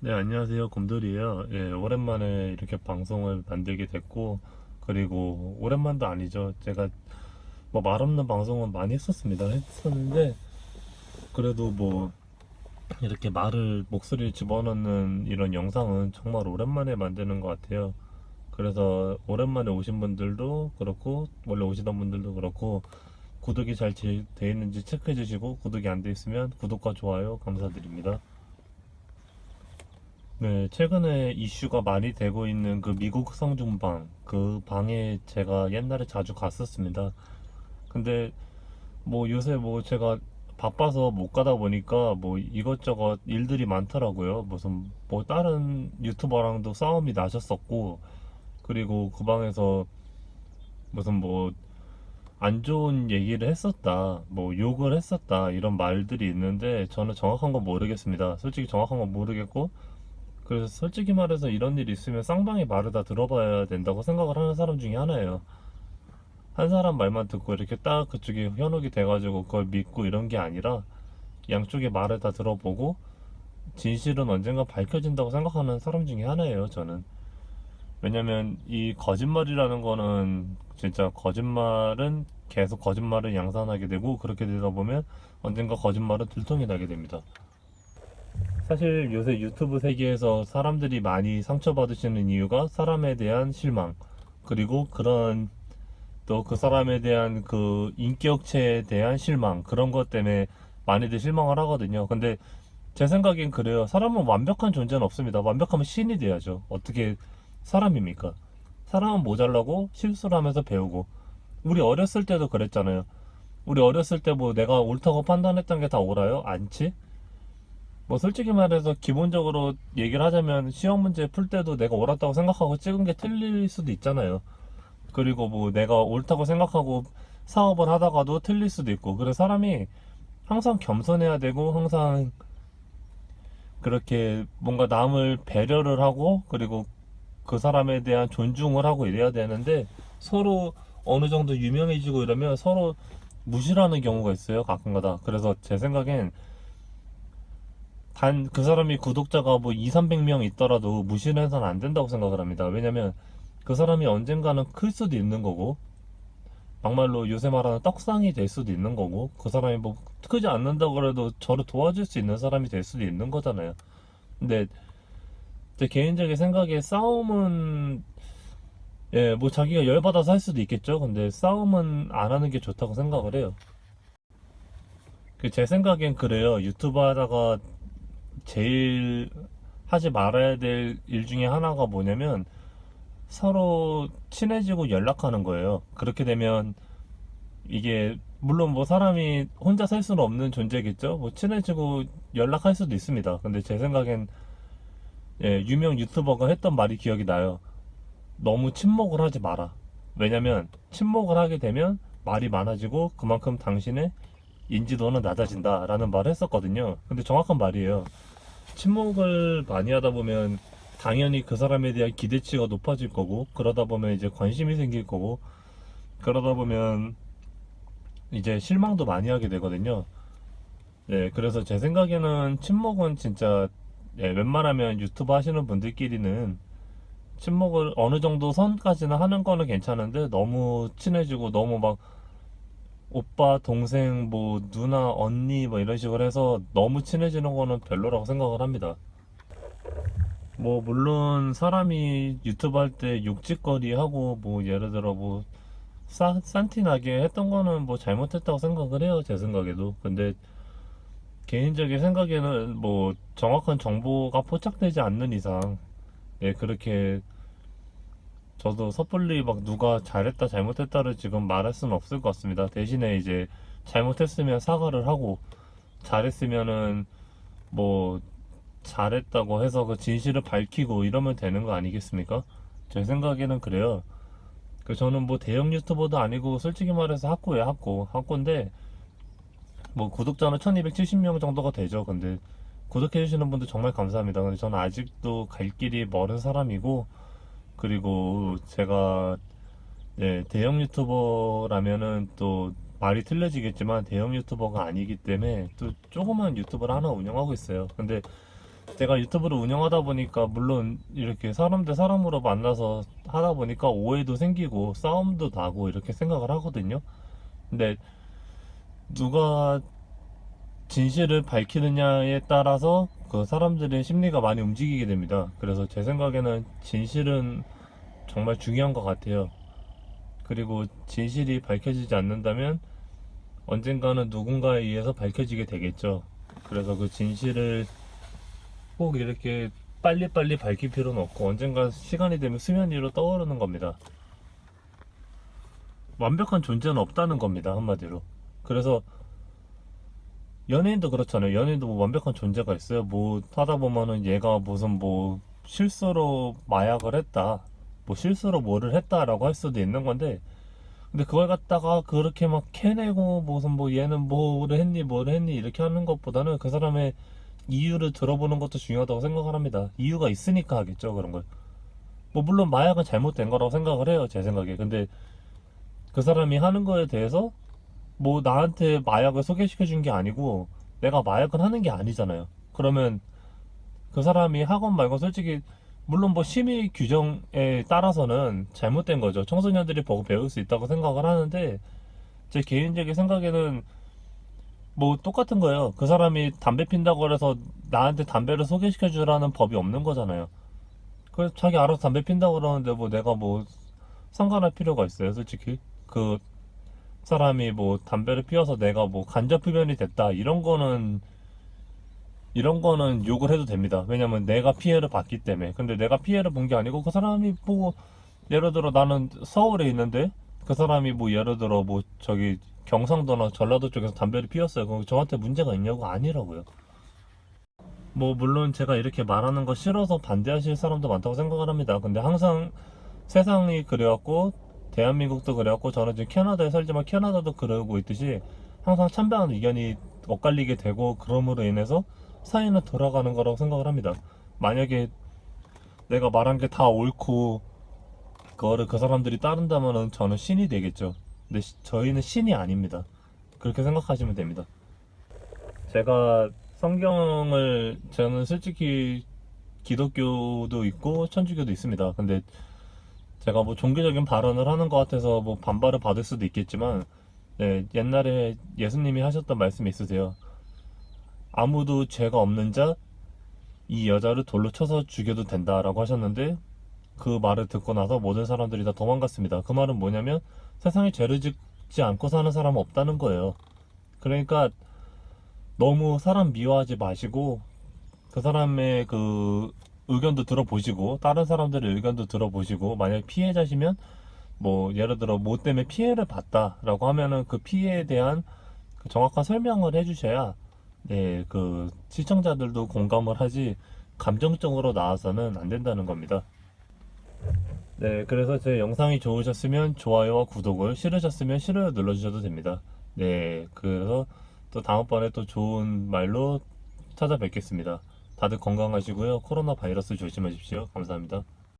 네, 안녕하세요. 곰돌이에요. 예, 오랜만에 이렇게 방송을 만들게 됐고, 그리고 오랜만도 아니죠. 제가 뭐 말 없는 방송은 많이 했었습니다. 했었는데, 그래도 뭐 이렇게 말을, 목소리를 집어넣는 이런 영상은 정말 오랜만에 만드는 것 같아요. 그래서 오랜만에 오신 분들도 그렇고, 원래 오시던 분들도 그렇고, 구독이 잘 돼 있는지 체크해 주시고, 구독이 안 돼 있으면 구독과 좋아요 감사드립니다. 네, 최근에 이슈가 많이 되고 있는 그 미국 성중방, 그 방에 제가 옛날에 자주 갔었습니다. 근데 뭐 요새 뭐 제가 바빠서 못 가다 보니까 뭐 이것저것 일들이 많더라고요. 무슨 뭐 다른 유튜버랑도 싸움이 나셨었고, 그리고 그 방에서 무슨 뭐 안 좋은 얘기를 했었다, 뭐 욕을 했었다, 이런 말들이 있는데 저는 정확한 건 모르겠습니다. 솔직히 정확한 건 모르겠고, 그래서 솔직히 말해서 이런 일이 있으면 쌍방의 말을 다 들어봐야 된다고 생각을 하는 사람 중에 하나예요. 한 사람 말만 듣고 이렇게 딱 그쪽에 현혹이 돼가지고 그걸 믿고 이런 게 아니라 양쪽의 말을 다 들어보고 진실은 언젠가 밝혀진다고 생각하는 사람 중에 하나예요, 저는. 왜냐면 이 거짓말이라는 거는 진짜 거짓말은 계속 거짓말을 양산하게 되고 그렇게 되다 보면 언젠가 거짓말은 들통이 나게 됩니다. 사실 요새 유튜브 세계에서 사람들이 많이 상처받으시는 이유가 사람에 대한 실망, 그리고 그런 또 그 사람에 대한 그 인격체에 대한 실망, 그런 것 때문에 많이들 실망을 하거든요. 근데 제 생각엔 그래요. 사람은 완벽한 존재는 없습니다. 완벽하면 신이 돼야죠. 어떻게 사람입니까? 사람은 모자라고 실수를 하면서 배우고. 우리 어렸을 때도 그랬잖아요. 우리 어렸을 때 뭐 내가 옳다고 판단했던 게 다 옳아요? 않지? 뭐 솔직히 말해서 기본적으로 얘기를 하자면 시험 문제 풀 때도 내가 옳았다고 생각하고 찍은 게 틀릴 수도 있잖아요. 그리고 뭐 내가 옳다고 생각하고 사업을 하다가도 틀릴 수도 있고. 그래서 사람이 항상 겸손해야 되고 항상 그렇게 뭔가 남을 배려를 하고 그리고 그 사람에 대한 존중을 하고 이래야 되는데 서로 어느 정도 유명해지고 이러면 서로 무시하는 경우가 있어요. 가끔가다. 그래서 제 생각엔 단 그 사람이 구독자가 뭐 2, 300명 있더라도 무시를 해서는 안 된다고 생각을 합니다. 왜냐면 그 사람이 언젠가는 클 수도 있는 거고 막말로 요새 말하는 떡상이 될 수도 있는 거고 그 사람이 뭐 크지 않는다고 그래도 저를 도와줄 수 있는 사람이 될 수도 있는 거잖아요. 근데 제 개인적인 생각에 싸움은 예, 뭐 자기가 열받아서 할 수도 있겠죠. 근데 싸움은 안 하는 게 좋다고 생각을 해요. 그제 생각엔 그래요. 유튜브 하다가 제일 하지 말아야 될 일 중에 하나가 뭐냐면 서로 친해지고 연락하는 거예요. 그렇게 되면 이게 물론 뭐 사람이 혼자 살 수는 없는 존재겠죠. 뭐 친해지고 연락할 수도 있습니다. 근데 제 생각엔 예, 유명 유튜버가 했던 말이 기억이 나요. 너무 침묵을 하지 마라. 왜냐면 침묵을 하게 되면 말이 많아지고 그만큼 당신의 인지도는 낮아진다라는 말을 했었거든요. 근데 정확한 말이에요. 침묵을 많이 하다 보면 당연히 그 사람에 대한 기대치가 높아질 거고 그러다 보면 이제 관심이 생길 거고 그러다 보면 이제 실망도 많이 하게 되거든요. 네, 그래서 제 생각에는 침묵은 진짜 예, 웬만하면 유튜브 하시는 분들끼리는 침묵을 어느 정도 선까지는 하는 거는 괜찮은데 너무 친해지고 너무 막 오빠, 동생, 뭐 누나, 언니 뭐 이런 식으로 해서 너무 친해지는 거는 별로라고 생각을 합니다. 뭐 물론 사람이 유튜브 할 때 욕짓거리 하고 뭐 예를 들어 뭐 싸, 산티나게 했던 거는 뭐 잘못했다고 생각을 해요. 제 생각에도. 근데 개인적인 생각에는 뭐 정확한 정보가 포착되지 않는 이상 예, 그렇게 저도 섣불리 막 누가 잘했다 잘못했다를 지금 말할 수는 없을 것 같습니다. 대신에 이제 잘못했으면 사과를 하고 잘했으면은 뭐 잘했다고 해서 그 진실을 밝히고 이러면 되는 거 아니겠습니까? 제 생각에는 그래요. 그 저는 뭐 대형 유튜버도 아니고 솔직히 말해서 학고예요 학고 학고인데 뭐 구독자는 1270명 정도가 되죠. 근데 구독해주시는 분들 정말 감사합니다. 근데 저는 아직도 갈 길이 먼 사람이고 그리고 제가 네, 대형 유튜버라면은 또 말이 틀려지겠지만 대형 유튜버가 아니기 때문에 또 조그만 유튜버를 하나 운영하고 있어요. 근데 제가 유튜브를 운영하다 보니까 물론 이렇게 사람 대 사람으로 만나서 하다 보니까 오해도 생기고 싸움도 나고 이렇게 생각을 하거든요. 근데 누가 진실을 밝히느냐에 따라서 그 사람들의 심리가 많이 움직이게 됩니다. 그래서 제 생각에는 진실은 정말 중요한 것 같아요. 그리고 진실이 밝혀지지 않는다면 언젠가는 누군가에 의해서 밝혀지게 되겠죠. 그래서 그 진실을 꼭 이렇게 빨리빨리 밝힐 필요는 없고 언젠가 시간이 되면 수면 위로 떠오르는 겁니다. 완벽한 존재는 없다는 겁니다. 한마디로. 그래서 연예인도 그렇잖아요. 연예인도 뭐 완벽한 존재가 있어요. 뭐 하다 보면은 얘가 무슨 뭐 실수로 마약을 했다. 뭐 실수로 뭐를 했다라고 할 수도 있는 건데 근데 그걸 갖다가 그렇게 막 캐내고 무슨 뭐 얘는 뭐를 했니 뭐를 했니 이렇게 하는 것보다는 그 사람의 이유를 들어보는 것도 중요하다고 생각을 합니다. 이유가 있으니까 하겠죠 그런 걸. 뭐 물론 마약은 잘못된 거라고 생각을 해요 제 생각에. 근데 그 사람이 하는 거에 대해서 뭐 나한테 마약을 소개시켜 준 게 아니고 내가 마약은 하는 게 아니잖아요. 그러면 그 사람이 학원 말고 솔직히 물론 뭐 심의 규정에 따라서는 잘못된 거죠. 청소년들이 보고 배울 수 있다고 생각을 하는데 제 개인적인 생각에는 뭐 똑같은 거예요. 그 사람이 담배 핀다고 해서 나한테 담배를 소개시켜 주라는 법이 없는 거잖아요. 그래서 자기 알아서 담배 핀다고 그러는데 뭐 내가 뭐 상관할 필요가 있어요, 솔직히. 그 사람이 뭐 담배를 피워서 내가 뭐 간접 흡연이 됐다 이런 거는 이런 거는 욕을 해도 됩니다. 왜냐면 내가 피해를 봤기 때문에. 근데 내가 피해를 본 게 아니고 그 사람이 뭐 예를 들어 나는 서울에 있는데 그 사람이 뭐 예를 들어 뭐 저기 경상도나 전라도 쪽에서 담배를 피웠어요. 그럼 저한테 문제가 있냐고 아니라고요. 뭐 물론 제가 이렇게 말하는 거 싫어서 반대하실 사람도 많다고 생각을 합니다. 근데 항상 세상이 그래왔고 대한민국도 그래왔고 저는 지금 캐나다에 살지만 캐나다도 그러고 있듯이 항상 찬반한 의견이 엇갈리게 되고 그럼으로 인해서 사회는 돌아가는 거라고 생각을 합니다. 만약에 내가 말한 게 다 옳고 그거를 그 사람들이 따른다면은 저는 신이 되겠죠. 근데 시- 저희는 신이 아닙니다. 그렇게 생각하시면 됩니다. 제가 성경을 저는 솔직히 기독교도 있고 천주교도 있습니다. 근데 제가 뭐 종교적인 발언을 하는 것 같아서 뭐 반발을 받을 수도 있겠지만 네, 옛날에 예수님이 하셨던 말씀이 있으세요. 아무도 죄가 없는 자 이 여자를 돌로 쳐서 죽여도 된다라고 하셨는데 그 말을 듣고 나서 모든 사람들이 다 도망갔습니다. 그 말은 뭐냐면 세상에 죄를 짓지 않고 사는 사람은 없다는 거예요. 그러니까 너무 사람 미워하지 마시고 그 사람의 그 의견도 들어보시고 다른 사람들의 의견도 들어보시고 만약 피해자시면 뭐 예를 들어 뭐 때문에 피해를 봤다라고 하면은 그 피해에 대한 그 정확한 설명을 해주셔야 네, 그 시청자들도 공감을 하지 감정적으로 나와서는 안 된다는 겁니다. 네, 그래서 제 영상이 좋으셨으면 좋아요와 구독을 싫으셨으면 싫어요 눌러주셔도 됩니다. 네, 그래서 또 다음번에 또 좋은 말로 찾아뵙겠습니다. 다들 건강하시고요. 코로나 바이러스 조심하십시오. 감사합니다.